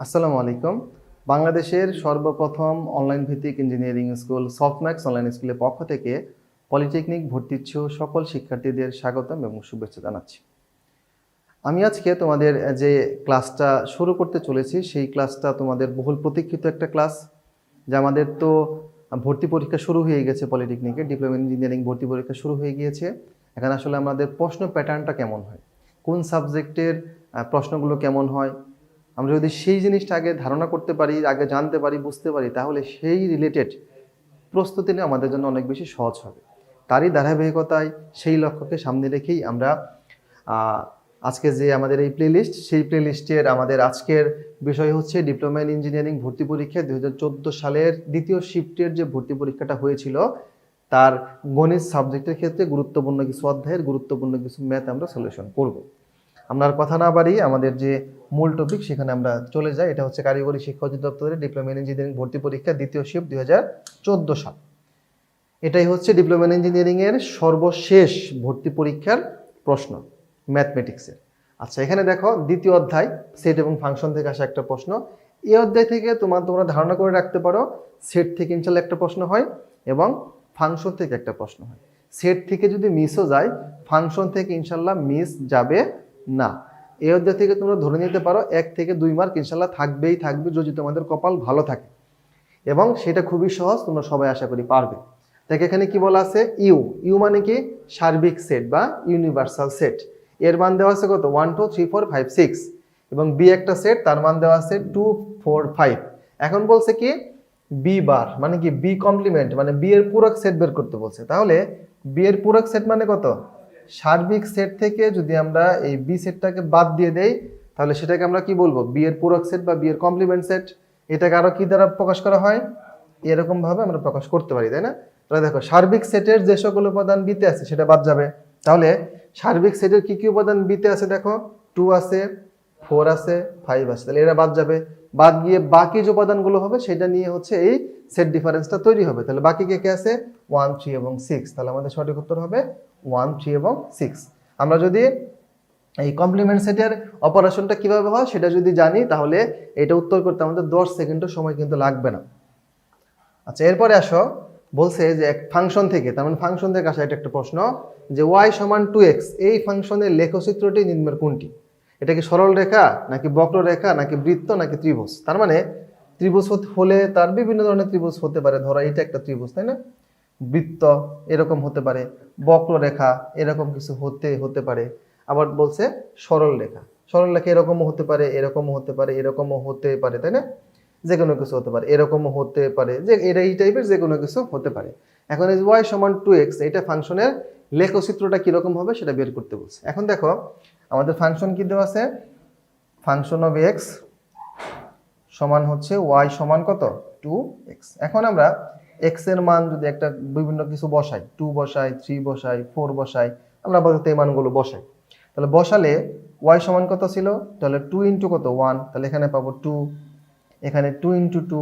আসসালামু আলাইকুম। বাংলাদেশের সর্বপ্রথম অনলাইন ভিত্তিক ইঞ্জিনিয়ারিং স্কুল সফটম্যাক্স অনলাইন স্কুলের পক্ষ থেকে পলিটেকনিক ভর্তিচ্ছ সকল শিক্ষার্থীদের স্বাগতম এবং শুভেচ্ছা জানাচ্ছি। আমি আজকে তোমাদের যে ক্লাসটা শুরু করতে চলেছি, সেই ক্লাসটা তোমাদের বহুল প্রতীক্ষিত একটা ক্লাস যে আমাদের তো ভর্তি পরীক্ষা শুরু হয়ে গেছে পলিটেকনিকে ডিপ্লোমা ইঞ্জিনিয়ারিং ভর্তি পরীক্ষা শুরু হয়ে গিয়েছে। এখানে আসলে আমাদের প্রশ্ন প্যাটার্নটা কেমন হয়? কোন সাবজেক্টের প্রশ্নগুলো কেমন হয়? আমরা যদি সেই জিনিসটা আগে ধারণা করতে পারি, আগে জানতে পারি, বুঝতে পারি, তাহলে সেই রিলেটেড প্রস্তুতি নেওয়া আমাদের জন্য অনেক বেশি সহজ হবে। তারই ধারাবাহিকতায় সেই লক্ষ্যকে সামনে রেখেই আমরা আজকে যে আমাদের এই প্লেলিস্ট সেই প্লেলিস্টের আমাদের আজকের বিষয় হচ্ছে ডিপ্লোমা ইন ইঞ্জিনিয়ারিং ভর্তি পরীক্ষা দু হাজার চোদ্দ সালের দ্বিতীয় শিফটের যে ভর্তি পরীক্ষাটা হয়েছিল, তার গণিত সাবজেক্টের ক্ষেত্রে গুরুত্বপূর্ণ কিছু অধ্যায়ের গুরুত্বপূর্ণ কিছু ম্যাথ আমরা সলিউশন করব। আর কথা না বাড়িয়ে আমাদের যে মূল টপিক সেখানে আমরা চলে যাই। এটা হচ্ছে কারিগরি শিক্ষা অধিদপ্তরের ডিপ্লোমা ইঞ্জিনিয়ারিং ভর্তি পরীক্ষা, দ্বিতীয় শিফট দু হাজার চোদ্দ সাল। এটাই হচ্ছে ডিপ্লোমা ইন ইঞ্জিনিয়ারিং এর সর্বশেষ ভর্তি পরীক্ষার প্রশ্ন ম্যাথমেটিক্সের আচ্ছা এখানে দেখো, দ্বিতীয় অধ্যায় সেট এবং ফাংশন থেকে আসা একটা প্রশ্ন। এই অধ্যায় থেকে তোমার, তোমরা ধারণা করে রাখতে পারো সেট থেকে ইনশাল্লাহ একটা প্রশ্ন হয় এবং ফাংশন থেকে একটা প্রশ্ন হয়। সেট থেকে যদি মিসও যায় ফাংশন থেকে ইনশাল্লাহ মিস যাবে না। এই অধ্যায় থেকে তোমরা ধরে নিতে পারো, এক থেকে দুই মার্ক ইনশাল্লাহ থাকবেই থাকবে যদি তোমাদের কপাল ভালো থাকে। এবং সেটা খুবই সহজ, তোমরা সবাই আশা করি পারবে। দেখ এখানে কি বলা আছে? ইউ। ইউ মানে কি? সার্বিক সেট বা ইউনিভার্সাল সেট এর মান দেওয়া আছে কত? One two three four five six এবং বি একটা সেট তার মান দেওয়া আছে টু ফোর ফাইভ এখন বলছে কি? বি বার মানে কি? বি কমপ্লিমেন্ট মানে বি এর পূরক সেট বের করতে বলছে। তাহলে বি এর পূরক সেট মানে কত? সার্বিক সেট থেকে যদি আমরা এই বি সেটটাকে বাদ দিয়ে দেই, তাহলে সেটাকে আমরা কি বলব? বি এর পূরক সেট বা বি এর কমপ্লিমেন্ট সেট। এটাকে আরও কি দ্বারা প্রকাশ করা হয়? এরকম ভাবে আমরা প্রকাশ করতে পারি, তাই না? তাহলে দেখো, সার্বিক সেটের যে সকল উপাদান বিতে আছে, সেটা বাদ যাবে। তাহলে সার্বিক সেটের কি কি উপাদান বিতে আছে দেখো? টু আছে ফোর আছে ফাইভ আছে। তাহলে এরা বাদ যাবে। বাদ গিয়ে বাকি যে উপাদানগুলো হবে, সেটা নিয়ে হচ্ছে এই সেট ডিফারেন্সটা তৈরি হবে। তাহলে বাকি কে কে আছে? ওয়ান থ্রি এবং সিক্স তাহলে আমাদের সঠিক উত্তর হবে ওয়ান থ্রি এবং সিক্স আমরা যদি এই কমপ্লিমেন্ট সেটের অপারেশনটা কীভাবে হয় সেটা যদি জানি, তাহলে এটা উত্তর করতে আমাদের দশ সেকেন্ডের সময় কিন্তু লাগবে না। আচ্ছা এরপরে আসো, বলছে যে এক ফাংশন থেকে, তার মানে ফাংশন থেকে আসা এটা একটা প্রশ্ন, যে ওয়াই সমান টু এক্স এই ফাংশনের লেখচিত্রটি নিম্নের কোনটি? এটা কি সরল রেখা, নাকি বক্ররেখা নাকি বৃত্ত, নাকি ত্রিভুজ? তার মানে ত্রিভুজ হলে তার বিভিন্ন ধরনের ত্রিভুজ হতে পারে, ধরো এটা একটা ত্রিভুজ, তাই না? বৃত্ত এরকম হতে পারে, বক্ররেখা এরকম কিছু হতে হতে পারে। আবার বলছে সরল রেখা। সরল রেখা এরকমও হতে পারে, এরকমও হতে পারে, এরকমও হতে পারে, তাই না? যে কোনো কিছু হতে পারে, এরকমও হতে পারে। যে এটা এই টাইপের যে কোনো কিছু হতে পারে। এখন এই ওয়াই সমান টু এক্স এটা ফাংশনের লেখচিত্রটা কীরকম হবে সেটা বের করতে বলছে। এখন দেখো, আমাদের ফাংশন কি দেওয়া আছে? ফাংশন অফ এক্স সমান হচ্ছে ওয়াই সমান কত? টু এক্স এখন আমরা এক্সের মান যদি একটা বিভিন্ন কিছু বসাই টু বসাই থ্রি বসাই ফোর বসাই, আমরা আপাতত এই মানগুলো বসাই। তাহলে বসালে ওয়াই সমান কত ছিল? তাহলে টু ইন্টু কত? ওয়ান তাহলে এখানে পাবো টু এখানে টু ইন্টু টু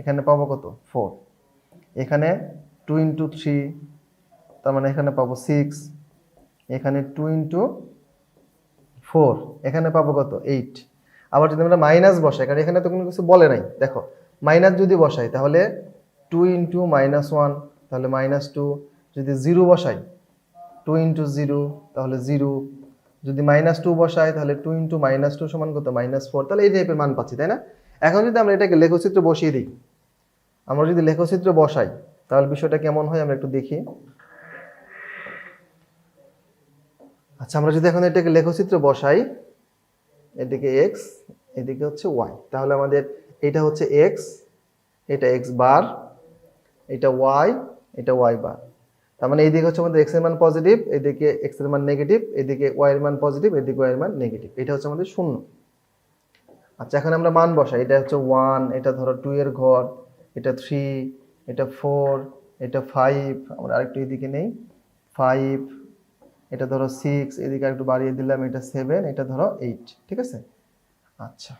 এখানে পাবো কত? ফোর এখানে টু ইন্টু থ্রি তার মানে এখানে পাবো সিক্স এখানে টু ইন্টু ফোর এখানে পাবো কত? এইট আবার যদি আমরা মাইনাস বসাই, কারণ এখানে তো কোনো কিছু বলে নাই। দেখো মাইনাস যদি বসাই, তাহলে টু ইন্টু মাইনাস ওয়ান তাহলে মাইনাস টু যদি জিরো বসাই টু ইন্টু জিরো তাহলে জিরো যদি মাইনাস টু বসাই, তাহলে টু ইন্টু মাইনাস টু সমান কত? মাইনাস ফোর তাহলে এই টাইপের মান পাচ্ছি, তাই না? এখন যদি আমরা এটাকে লেখচিত্র বসিয়ে দিই, আমরা যদি লেখচিত্র বসাই, তাহলে বিষয়টা কেমন হয় আমরা একটু দেখি। আচ্ছা আমরা যদি এখন এটাকে লেখচিত্র বসাই, এদিকে এক্স এদিকে হচ্ছে ওয়াই তাহলে আমাদের এটা হচ্ছে এক্স এটা এক্স বার এটা ওয়াই এটা ওয়াই বার তার মানে এইদিকে হচ্ছে আমাদের এক্সের মান পজিটিভ এদিকে এক্সের মান নেগেটিভ এদিকে এর মান পজিটিভ এদিকে এর মান নেগেটিভ এটা হচ্ছে আমাদের শূন্য। আচ্ছা এখন আমরা মান বসাই। এটা হচ্ছে ওয়ান এটা ধরো টু এর ঘর, এটা থ্রি এটা ফোর এটা ফাইভ আমরা আরেকটু এদিকে নেই। ফাইভ এটা ধরো সিক্স এদিকে আরেকটু বাড়িয়ে দিলাম, এটা সেভেন এটা ধরো এইট ঠিক আছে? আচ্ছা।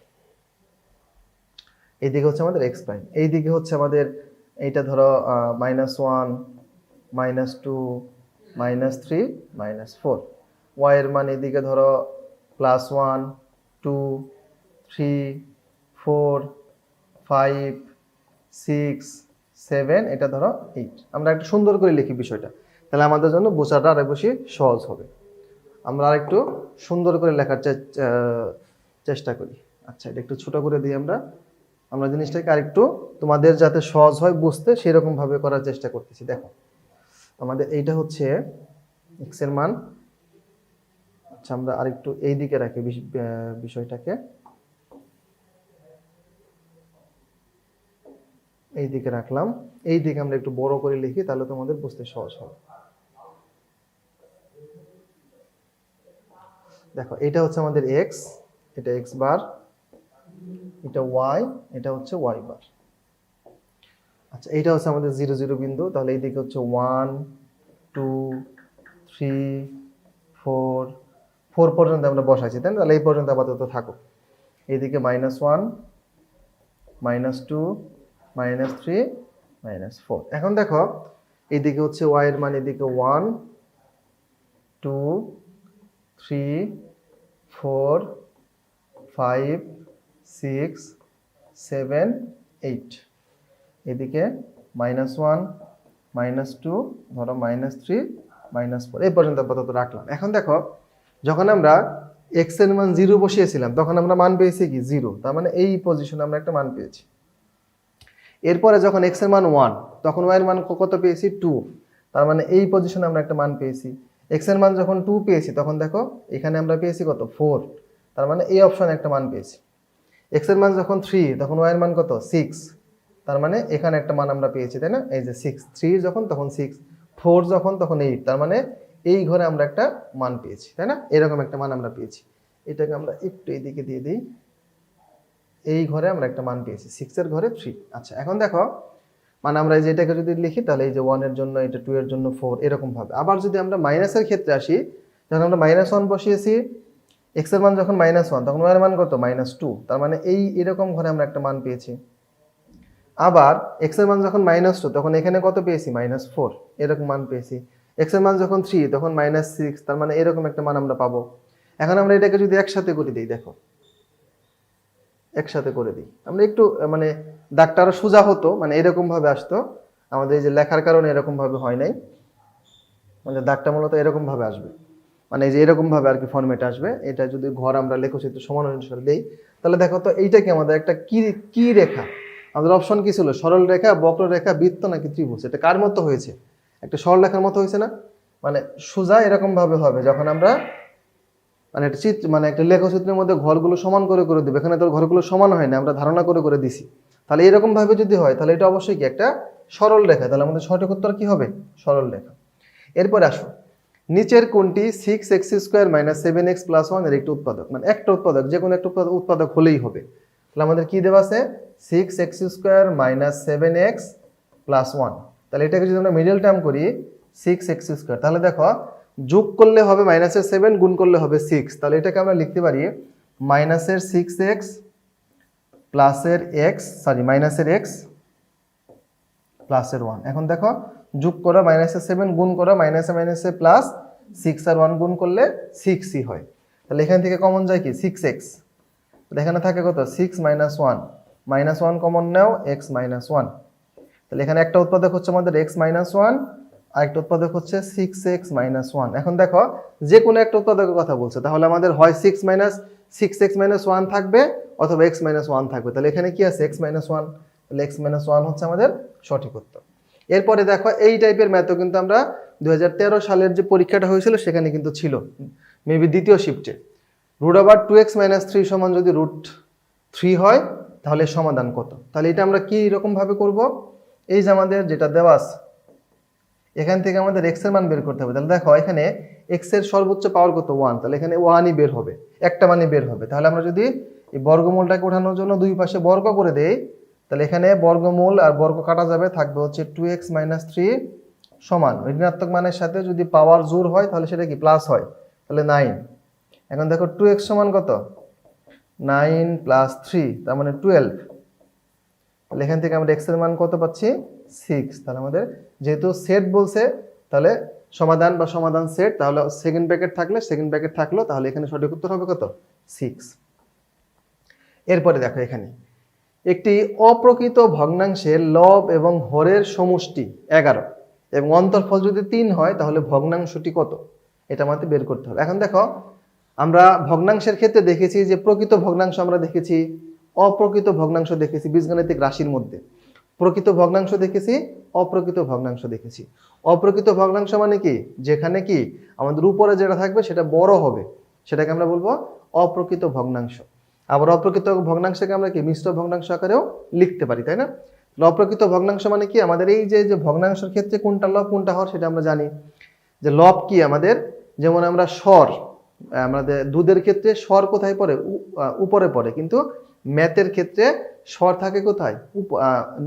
এইদিকে হচ্ছে আমাদের এক্স প্রাইম এইদিকে হচ্ছে আমাদের এইটা ধরো minus one minus two minus three minus four ওয়াইয়ের মান এদিকে ধরো plus one two three four five six seven এটা ধরো এইট আমরা একটু সুন্দর করে লিখি বিষয়টা। তাহলে আমাদের জন্য বোঝাটা আরেক বেশি সহজ হবে। আমরা আরেকটু সুন্দর করে লেখার চেষ্টা করি। আচ্ছা এটা একটু ছোটো করে দিই আমরা। আমরা জিনিসটাকে আরেকটু তোমাদের যাতে সহজ হয় বুঝতে সেরকম ভাবে করার চেষ্টা করতেছি, দেখো। আমাদের এইটা হচ্ছে এক্সের মান। আচ্ছা আমরা আরেকটু এই দিকে রাখি বিষয়টাকে। এই দিকে রাখলাম। এই দিকে আমরা একটু বড় করে লিখি, তাহলে তোমাদের বুঝতে সহজ হবে দেখো এটা হচ্ছে আমাদের এক্স এটা এক্স বার। এটা ওয়াই এটা হচ্ছে ওয়াই বার আচ্ছা এইটা হচ্ছে আমাদের জিরো জিরো বিন্দু। তাহলে এইদিকে হচ্ছে one two three four four পর্যন্ত আমরা বসাইছি, তাই না? তাহলে এই পর্যন্ত আপাতত থাকো এইদিকে minus one minus two minus three minus four এখন দেখো, এইদিকে হচ্ছে ওয়াই এর মান এদিকে one two three four five six, seven, eight. এদিকে মাইনাস ওয়ান, মাইনাস টু, ধরো মাইনাস থ্রি, মাইনাস ফোর। এই পর্যন্ত আপাতত রাখলাম। এখন দেখো, যখন আমরা এক্সের মান জিরো বসিয়েছিলাম, তখন আমরা মান পেয়েছি কি? জিরো। তার মানে এই পজিশনে আমরা একটা মান পেয়েছি। এরপরে যখন এক্সের মান ওয়ান তখন ওয়াই এর মান কত পেয়েছি? টু তার মানে এই পজিশনে আমরা একটা মান পেয়েছি। এক্সের মান যখন টু পেয়েছি, তখন দেখো, এখানে আমরা পেয়েছি কত? ফোর তার মানে এই অপশনে একটা মান পেয়েছি। এক্সের মান যখন থ্রি তখন ওয়াই এর মান কত? সিক্স তার মানে এখানে একটা মান আমরা পেয়েছি, তাই না? এই যে সিক্স থ্রি যখন, তখন সিক্স ফোর যখন, তখন এইট তার মানে এই ঘরে আমরা একটা মান পেয়েছি, তাই না? এরকম একটা মান আমরা পেয়েছি। এটাকে আমরা একটু এইদিকে দিয়ে দিই। এই ঘরে আমরা একটা মান পেয়েছি সিক্সের ঘরে থ্রি আচ্ছা এখন দেখো মানে আমরা এই যে এটাকে যদি লিখি, তাহলে এই যে ওয়ানের জন্য, এটা টু এর জন্য ফোর এরকমভাবে আবার যদি আমরা মাইনাসের ক্ষেত্রে আসি যখন আমরা মাইনাস ওয়ান বসিয়েছি। এক্সের মান যখন মাইনাস ওয়ান তখন ওয়ার মান কত? মাইনাস টু তার মানে এই এরকম ঘরে আমরা একটা মান পেয়েছি। আবার এক্সের মান যখন মাইনাস টু তখন এখানে কত পেয়েছি? মাইনাস ফোর এরকম মান পেয়েছি। এক্সের মান যখন থ্রি তখন মাইনাস সিক্স তার মানে এরকম একটা মান আমরা পাবো। এখন আমরা এটাকে যদি একসাথে করে দিই, দেখো। একসাথে করে দিই। আমরা একটু মানে দাগটা সোজা হতো মানে এরকমভাবে আসতো। আমাদের এই যে লেখার কারণে এরকমভাবে হয় নাই। মানে দাগটা মূলত এরকমভাবে আসবে। মানে যে এরকম ভাবে আর কি ফর্মেট আসবে, এটা যদি ঘর আমরা লেখচিত্র সমান অনুসারে দেই, তাহলে দেখো তো এইটা কি আমাদের একটা কি কি রেখা? আমাদের অপশন কি ছিল? সরল রেখা বক্ররেখা বৃত্ত নাকি ত্রিভুজ? এটা কার মতো হয়েছে? একটা সরল রেখার মতো হয়েছে না? মানে সোজা এরকম ভাবে হবে, যখন আমরা মানে একটা চিত্র মানে একটা লেখচিত্রের মধ্যে ঘরগুলো সমান করে করে দেবে, এখানে তো ঘরগুলো সমান হয় না, আমরা ধারণা করে করে দিছি। তাহলে এরকম ভাবে যদি হয়, তাহলে এটা অবশ্যই কি একটা সরল রেখা? তাহলে আমাদের সঠিক উত্তর কি হবে? সরল রেখা। এরপরে আসো। নিচের কোনটি? Six X square minus seven X plus ওয়ানের একটি উৎপাদক। মানে একটা উৎপাদক যে কোনো একটা উৎপাদক হলেই হবে। তাহলে আমাদের কি দেওয়া আছে? Six x square minus seven x plus one তাহলে এটাকে যদি আমরা মিডল টার্ম করি সিক্স এক্স স্কোয়ার তাহলে দেখো, যোগ করলে হবে মাইনাসের সেভেন গুণ করলে হবে সিক্স তাহলে এটাকে আমরা লিখতে পারি মাইনাসের সিক্স এক্স প্লাসের এক্স সরি মাইনাসের এক্স প্লাসের ওয়ান এখন দেখো যোগ করো মাইনাসে সেভেন গুণ করো মাইনাসে মাইনাসে প্লাস সিক্স আর ওয়ান গুণ করলে সিক্সই হয়। তাহলে এখান থেকে কমন যায় কি? সিক্স এক্স এখানে থাকে কত? Six minus one minus one common নাও এক্স মাইনাস ওয়ান তাহলে এখানে একটা উৎপাদক হচ্ছে আমাদের এক্স মাইনাস ওয়ান আর একটা উৎপাদক হচ্ছে সিক্স এক্স মাইনাস ওয়ান এখন দেখো যে কোনো একটা উৎপাদকের কথা বলছে, তাহলে আমাদের হয় six minus six x minus one থাকবে অথবা এক্স মাইনাস ওয়ান থাকবে। তাহলে এখানে কি আছে? এক্স মাইনাস ওয়ান তাহলে এক্স মাইনাস ওয়ান হচ্ছে আমাদের সঠিক উত্তর। এরপরে দেখো, এই টাইপের ম্যাথও কিন্তু আমরা দুই হাজার তেরো সালের যে পরীক্ষাটা হয়েছিল, সেখানে কিন্তু ছিল। মেবি দ্বিতীয় শিফটে রুট আবার টু এক্স মাইনাস থ্রি সমান যদি রুট থ্রি হয়, তাহলে সমাধান কত? তাহলে এটা আমরা কী রকমভাবে করব? এই যে আমাদের যেটা দেওয়াস এখান থেকে আমাদের এক্সের মান বের করতে হবে। তাহলে দেখো, এখানে এক্সের সর্বোচ্চ পাওয়ার কত? ওয়ান তাহলে এখানে ওয়ানই বের হবে। একটা মানই বের হবে। তাহলে আমরা যদি এই বর্গমূলটাকে ওঠানোর জন্য দুই পাশে বর্গ করে দেই তাহলে এখানে বর্গমূল আর বর্গ কাটা যাবে, থাকবে হচ্ছে টু এক্স মাইনাস থ্রি সমান। ঋণাত্মক মানের সাথে যদি পাওয়ার জোর হয়, তাহলে সেটা কি? প্লাস হয়। তাহলে নাইন এখন দেখো টু এক্স সমান কত? নাইন প্লাস থ্রি তার মানে টুয়েলভ তাহলে এখান থেকে আমরা এক্সের মান কত পাচ্ছি? সিক্স তাহলে আমাদের যেহেতু সেট বলছে, তাহলে সমাধান বা সমাধান সেট তাহলে সেকেন্ড ব্র্যাকেট থাকলে সেকেন্ড ব্র্যাকেট থাকল, তাহলে এখানে সঠিক উত্তর হবে কত? সিক্স এরপরে দেখো এখানে। একটি অপ্রকৃত ভগ্নাংশের লব এবং হরের সমষ্টি এগারো। এবং অন্তর্ফল যদি তিন হয়, তাহলে ভগ্নাংশটি কত? এটা আমাদের বের করতে হবে। এখন দেখো, আমরা ভগ্নাংশের ক্ষেত্রে দেখেছি যে প্রকৃত ভগ্নাংশ আমরা দেখেছি, অপ্রকৃত ভগ্নাংশ দেখেছি বীজগাণিতিক রাশির মধ্যে। প্রকৃত ভগ্নাংশ দেখেছি, অপ্রকৃত ভগ্নাংশ দেখেছি। অপ্রকৃত ভগ্নাংশ মানে কি? যেখানে কি? আমাদের উপরে যেটা থাকবে, সেটা বড় হবে। সেটাকে আমরা বলব অপ্রকৃত ভগ্নাংশ। আবার অপ্রকৃত ভগ্নাংশকে আমরা কি? মিশ্র ভগ্নাংশ আকারেও লিখতে পারি, তাই না? অপ্রকৃত ভগ্নাংশ মানে কি? আমাদের এই যে যে ভগ্নাংশের ক্ষেত্রে কোনটা লব, কোনটা হর, সেটা আমরা জানি। যে লব কি আমাদের? যেমন আমরা স্বর, আমাদের দুধের ক্ষেত্রে স্বর কোথায় পড়ে? উপরে পড়ে। কিন্তু ম্যাথের ক্ষেত্রে স্বর থাকে কোথায়?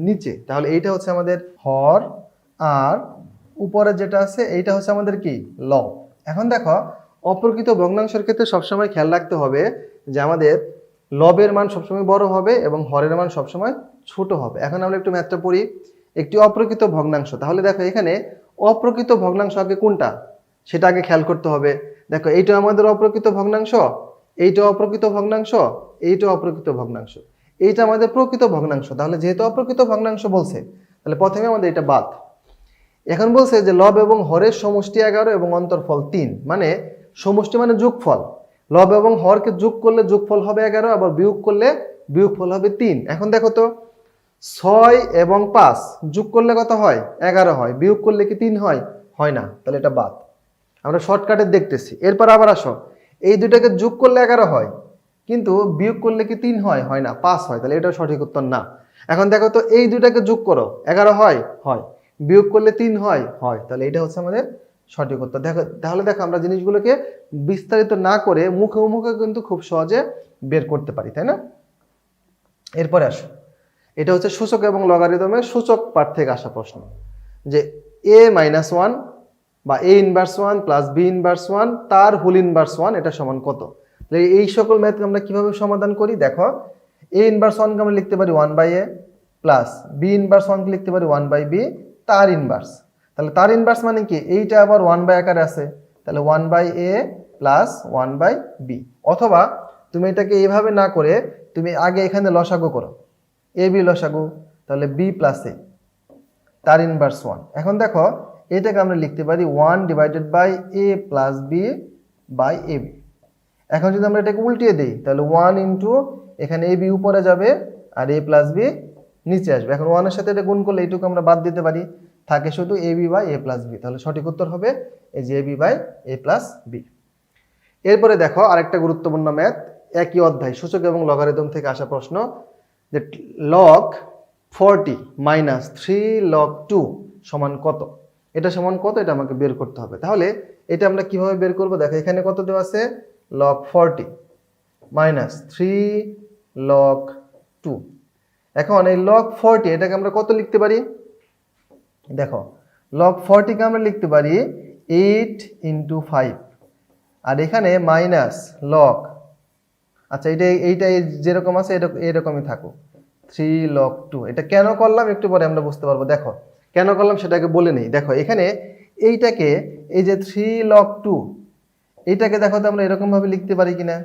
নিচে। তাহলে এইটা হচ্ছে আমাদের হর, আর উপরে যেটা আছে, এইটা হচ্ছে আমাদের কি? লব। এখন দেখো, অপ্রকৃত ভগ্নাংশের ক্ষেত্রে সবসময় খেয়াল রাখতে হবে যে আমাদের লবের মান সবসময় বড় হবে এবং হরের মান সবসময় ছোট হবে। এখন আমরা একটু ম্যাথটা পড়ি। একটি অপ্রকৃত ভগ্নাংশ। তাহলে দেখো এখানে অপ্রকৃত ভগ্নাংশ আগে কোনটা? সেটা আগে খেয়াল করতে হবে। দেখো, এইটা আমাদের অপ্রকৃত ভগ্নাংশ, এইটা অপ্রকৃত ভগ্নাংশ, এইটা অপ্রকৃত ভগ্নাংশ। এইটা আমাদের প্রকৃত ভগ্নাংশ। তাহলে যেহেতু অপ্রকৃত ভগ্নাংশ বলছে, তাহলে প্রথমে আমাদের এটা বাদ। এখন বলছে যে লব এবং হরের সমষ্টি এগারো এবং অন্তর্ফল তিন। মানে সমষ্টি মানে যোগফল। লব এবং হরকে যোগ করলে যোগফল হবে এগারো, আবার বিয়োগ করলে বিয়োগফল হবে তিন। এখন দেখো তো, ছয় এবং পাঁচ যোগ করলে কত হয়? এগারো হয়। বিয়োগ করলে কি তিন হয়? হয় না, তাহলে এটা বাদ। আমরা শর্টকাটে দেখতেছি। এরপর আবার আসো। এই দুটাকে যোগ করলে এগারো হয়, কিন্তু বিয়োগ করলে কি তিন হয়? হয় না, পাঁচ হয়, তাহলে এটা সঠিক উত্তর না। এখন দেখো তো, এই দুটাকে যোগ করো। এগারো হয়? হয়। বিয়োগ করলে তিন হয়? হয়। তাহলে এটা হচ্ছে আমাদের সঠিক উত্তর। দেখো, তাহলে দেখো আমরা জিনিসগুলোকে বিস্তারিত না করে মুখে মুখে কিন্তু খুব সহজে বের করতে পারি, তাই না? এরপরে আসো। এটা হচ্ছে সূচক এবং লগারিদমের সূচক পাঠ থেকে আসা প্রশ্ন। যে এ মাইনাস ওয়ান বা a inverse one plus b inverse one তার হোল ইনভার্স ওয়ান এটা সমান কত? এই সকল ম্যাথকে আমরা কীভাবে সমাধান করি? দেখো এ ইনভার্স ওয়ানকে আমরা লিখতে পারি one by a plus b inverse ওয়ানকে লিখতে পারি ওয়ান বাই বি তার ইনভার্স তাহলে তার ইনভার্স মানে কি? এইটা আবার ওয়ান বাই আকারে আছে। তাহলে one by a plus one by b অথবা তুমি এটাকে এইভাবে না করে তুমি আগে এখানে লসাগু করো। এ বি লসাগু, তাহলে বি প্লাস এ তার ইনভার্স ওয়ান এখন দেখো, এটাকে আমরা লিখতে পারি one divided by a plus b by a b এখন যদি আমরা এটাকে উল্টিয়ে দিই, তাহলে ওয়ান ইন্টু এখানে এ বি উপরে যাবে আর এ প্লাস বি নিচে আসবে। এখন ওয়ানের সাথে এটা গুণ করলে এইটুকু আমরা বাদ দিতে পারি। থাকে শুধু a b by a plus b তাহলে সঠিক উত্তর হবে এই যে a b by a plus b এরপরে দেখো আরেকটা গুরুত্বপূর্ণ ম্যাথ একই অধ্যায়, সূচক এবং লগারিদম থেকে আসা প্রশ্ন যে log forty minus three log two সমান কত? এটা সমান কত? এটা আমাকে বের করতে হবে। তাহলে এটা আমরা কীভাবে বের করব? দেখো এখানে কত দেওয়া আছে? Log forty minus three log two এখন এই লগ ফর্টি এটাকে আমরা কত লিখতে পারি? দেখো লগ ফর্টিকে আমরা লিখতে পারি এইট ইন্টু ফাইভ আর এখানে মাইনাস লগ আচ্ছা এটা, এইটা এই যেরকম আছে এরকম এরকমই থাকুক। থ্রি লগ টু এটা কেন করলাম? একটু পরে আমরা বুঝতে পারব। দেখো, কেন করলাম সেটাকে বলে নেই। দেখো, এখানে এইটাকে, এই যে থ্রি লগ টু এইটাকে দেখো তো আমরা এরকমভাবে লিখতে পারি কিনা।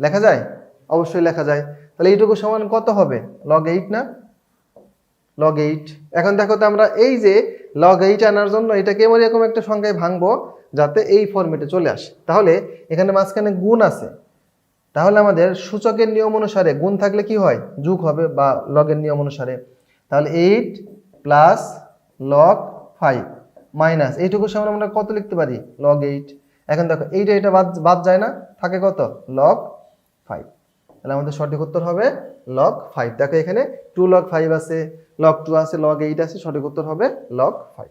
লেখা যায়? অবশ্যই লেখা যায়। তাহলে এইটুকু সমান কত হবে? লগ এইট না? লগ এইট এখন দেখো তো আমরা এই যে লগ এইট আনার জন্য এটাকে এরকম একটা সংখ্যায় ভাঙবো যাতে এই ফর্মেটে চলে আসে। তাহলে এখানে মাঝখানে গুণ আছে। তাহলে আমাদের সূচকের নিয়ম অনুসারে গুণ থাকলে কি হয়? যুগ হবে বা লগের নিয়ম অনুসারে। তাহলে eight plus log five minus এইটুকু সামনে আমরা কত লিখতে পারি? লগ এইট এখন দেখো, এইটা এটা বাদ বাদ যায় না। থাকে কত? লগ ফাইভ তাহলে আমাদের সঠিক উত্তর হবে লগ ফাইভ দেখো এখানে টু লগ ফাইভ আছে লগ টু আছে লগ এইট আছে, সঠিক উত্তর হবে লগ ফাইভ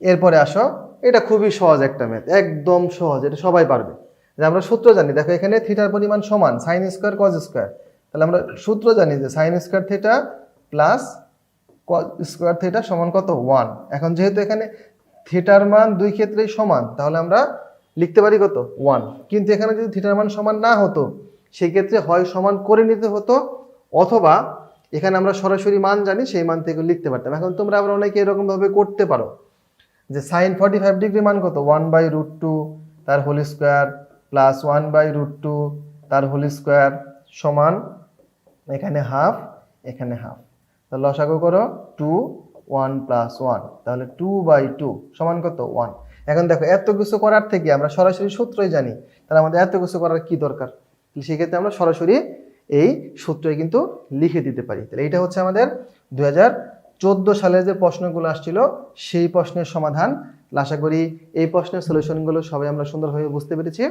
এরপরে আসো, এটা খুবই সহজ একটা ম্যাথ একদম সহজ, এটা সবাই পারবে। যে আমরা সূত্র জানি, দেখো এখানে থিটার পরিমাণ সমান সাইন স্কোয়ার কজ স্কোয়ার তাহলে আমরা সূত্র জানি যে sine square theta plus square theta সমান কত? ওয়ান এখন যেহেতু এখানে থিটার মান দুই ক্ষেত্রেই সমান, তাহলে আমরা লিখতে পারি কত? ওয়ান কিন্তু এখানে যদি থিটার মান সমান না হতো সেই ক্ষেত্রে হয় সমান করে নিতে হতো, অথবা এখানে আমরা সরাসরি মান জানি, সেই মান থেকে লিখতে পারতাম। এখন তোমরা আবার অনেকে এরকমভাবে করতে পারো, যে সাইন ফর্টি ফাইভ ডিগ্রি মান কত? ওয়ান বাই রুট টু তার whole square plus one by root two তার হোল স্কোয়ার সমান এখানে হাফ এখানে হাফ তাহলে লসাগু করো টু ওয়ান প্লাস ওয়ান তাহলে টু বাই টু সমান কত? ওয়ান এখন দেখো, এত কিছু করার থেকে আমরা সরাসরি সূত্রই জানি, তাহলে আমাদের এত কিছু করার কি দরকার? সেক্ষেত্রে আমরা সরাসরি এই সূত্রই কিন্তু লিখে দিতে পারি। তাহলে এইটা হচ্ছে আমাদের দু চোদ্দ সালে যে প্রশ্নগুলো আসছিল, সেই প্রশ্নের সমাধান। আশা করি এই প্রশ্নের সলিউশনগুলো সবাই আমরা সুন্দরভাবে বুঝতে পেরেছি।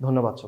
ধন্যবাদ সবাই